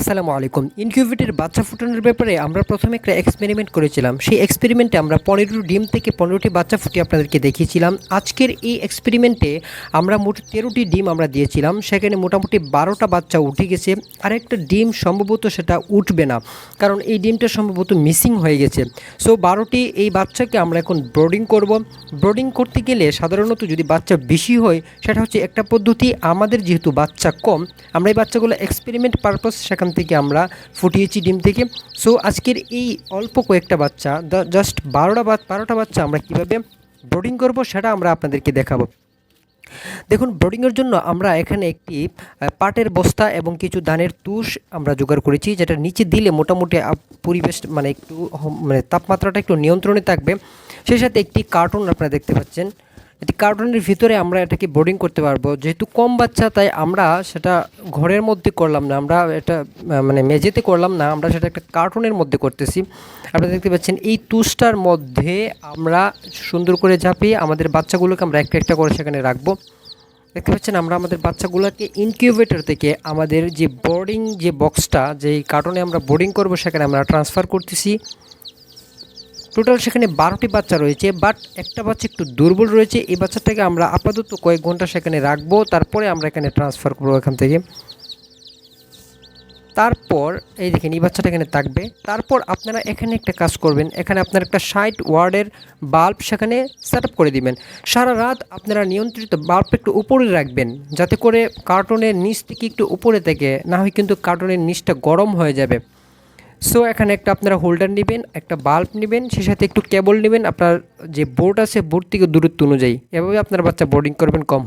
আসসালামু আলাইকুম। ইনকিউবেটের বাচ্চা ফুটানোর ব্যাপারে আমরা প্রথমে একটা এক্সপেরিমেন্ট করেছিলাম। সেই এক্সপেরিমেন্টে আমরা পনেরো ডিম থেকে পনেরোটি বাচ্চা ফুটিয়ে আপনাদেরকে দেখিয়েছিলাম। আজকের এই এক্সপেরিমেন্টে আমরা মোট তেরোটি ডিম আমরা দিয়েছিলাম। সেখানে মোটামুটি বারোটা বাচ্চা উঠে গেছে। আর একটা ডিম সম্ভবত সেটা উঠবে না, কারণ এই ডিমটা সম্ভবত মিসিং হয়ে গেছে। সো বারোটি এই বাচ্চাকে আমরা এখন ব্রোডিং করব। ব্রোডিং করতে গেলে সাধারণত যদি বাচ্চা বেশি হয়, সেটা হচ্ছে একটা পদ্ধতি। আমাদের যেহেতু বাচ্চা কম, আমরা এই বাচ্চাগুলো এক্সপেরিমেন্ট পারপাস সেখান থেকে আমরা ফুটিয়েছি ডিম থেকে। সো আজকের এই অল্প কয়েকটা বাচ্চা জাস্ট বারোটা বা বারোটা বাচ্চা আমরা কীভাবে ব্রোডিং করব সেটা আমরা আপনাদেরকে দেখাবো। দেখুন ব্রোডিংয়ের জন্য আমরা এখানে একটি পাটের বস্তা এবং কিছু ধানের তুষ আমরা জোগাড় করেছি, যেটা নিচে দিলে মোটামুটি পরিবেশ মানে একটু মানে তাপমাত্রাটা একটু নিয়ন্ত্রণে থাকবে। সেই সাথে একটি কার্টুন আপনারা দেখতে পাচ্ছেন। এটি কার্টুনের ভিতরে আমরা এটাকে বোর্ডিং করতে পারব। যেহেতু কম বাচ্চা, তাই আমরা সেটা ঘরের মধ্যে করলাম না। আমরা এটা মানে মেঝেতে করলাম না, আমরা সেটা একটা কার্টুনের মধ্যে করতেছি। আপনারা দেখতে পাচ্ছেন, এই তুষটার মধ্যে আমরা সুন্দর করে ঝাঁপিয়ে আমাদের বাচ্চাগুলোকে আমরা একটা একটা করে সেখানে রাখব। দেখতে পাচ্ছেন, আমরা আমাদের বাচ্চাগুলোকে ইনকিউবেটর থেকে আমাদের যে বোর্ডিং যে বক্সটা যে কার্টনে আমরা বোর্ডিং করব, সেখানে আমরা ট্রান্সফার করতেছি। টোটাল সেখানে বারোটি বাচ্চা রয়েছে বাট একটা বাচ্চা একটু দুর্বল রয়েছে। এই বাচ্চাটাকে আমরা আপাতত কয়েক ঘণ্টা সেখানে রাখব, তারপরে আমরা এখানে ট্রান্সফার করব এখান থেকে। তারপর, এই দেখেন, এই বাচ্চাটা এখানে থাকবে। তারপর আপনারা এখানে একটা কাজ করবেন, এখানে আপনার একটা ষাট ওয়ার্ডের বাল্ব সেখানে সেট করে দিবেন। সারা রাত আপনারা নিয়ন্ত্রিত বাল্ব একটু উপরে রাখবেন, যাতে করে কার্টনের নিচ থেকে একটু উপরে থেকে, না হয় কিন্তু কার্টনের নিচটা গরম হয়ে যাবে। সো এখানে একটা আপনারা হোল্ডার নেবেন, একটা বাল্ব নেবেন সে সাথে একটু কেবল নেবেন, আপনার যে বোর্ড আছে বোর্ড থেকে দূরত্ব অনুযায়ী। এভাবে আপনার বাচ্চা বোর্ডিং করবেন কম।